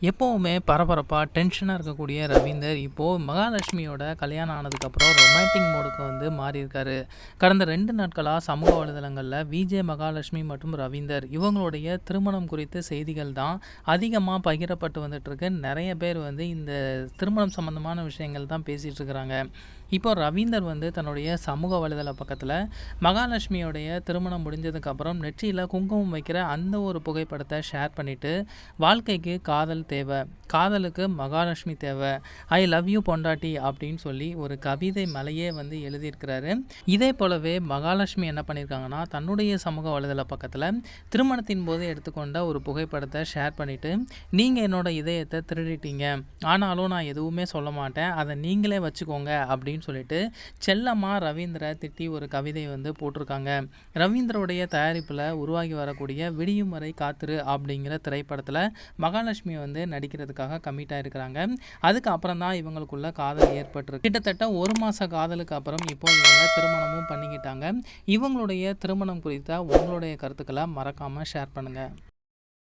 எப்போவுமே பரபரப்பாக டென்ஷனாக இருக்கக்கூடிய ரவீந்தர் இப்போது மகாலட்சுமியோட கல்யாணம் ஆனதுக்கப்புறம் ரொமான்டிக் மோடுக்கு வந்து மாறியிருக்காரு. கடந்த ரெண்டு நாட்களாக சமூக வலைதளங்களில் விஜே மகாலட்சுமி மற்றும் ரவீந்தர் இவங்களுடைய திருமணம் குறித்த செய்திகள் தான் அதிகமாக பகிரப்பட்டு வந்துட்டுருக்கு. நிறைய பேர் வந்து இந்த திருமணம் சம்மந்தமான விஷயங்கள் தான் பேசிகிட்டு இருக்கிறாங்க. இப்போ ரவீந்தர் வந்து தன்னுடைய சமூக வலைதள பக்கத்தில் மகாலட்சுமியோடைய திருமணம் முடிஞ்சதுக்கப்புறம் நெற்றியில் குங்குமம் வைக்கிற அந்த ஒரு புகைப்படத்தை ஷேர் பண்ணிவிட்டு வாழ்க்கைக்கு காதல் தேவை. காதலுக்கு மகாலட்சுமி தேவை. ஐ லவ் யூ பொண்டாட்டி அப்படின்னு சொல்லி ஒரு கவிதை மலையே வந்து எழுதியிருக்கிறாரு. இதே போலவே மகாலட்சுமி என்ன பண்ணியிருக்காங்கன்னா தன்னுடைய சமூக வலைதள பக்கத்தில் திருமணத்தின் போது எடுத்துக்கொண்ட ஒரு புகைப்படத்தை ஷேர் பண்ணிவிட்டு நீங்கள் என்னோட இதயத்தை திருடிட்டீங்க. ஆனாலும் நான் எதுவுமே சொல்ல மாட்டேன். அதை நீங்களே வச்சுக்கோங்க. அப்படின்னு சொல்லிட்டு செல்லம்மா ரவீந்திர திட்டி ஒரு கவிதை வந்து போட்டிருக்காங்க. ரவீந்திரோடைய தயாரிப்பில் உருவாகி வரக்கூடிய விடியும் வரை காத்திரு அப்படிங்கிற திரைப்படத்தில் மகாலட்சுமி வந்து பண்ணுறதுக்காக கமிட் ஆகிருக்கிறாங்க அதுக்கு அப்புறம் தான் இவங்களுக்குள்ள காதல் ஏற்பட்டிருக்கு. கிட்டத்தட்ட ஒரு மாத காதலுக்கு அப்புறம் இப்போ இவங்க திருமணமும் பண்ணிக்கிட்டாங்க. இவங்களுடைய திருமணம் குறித்த உங்களுடைய கருத்துக்களை மறக்காமல் ஷேர் பண்ணுங்கள்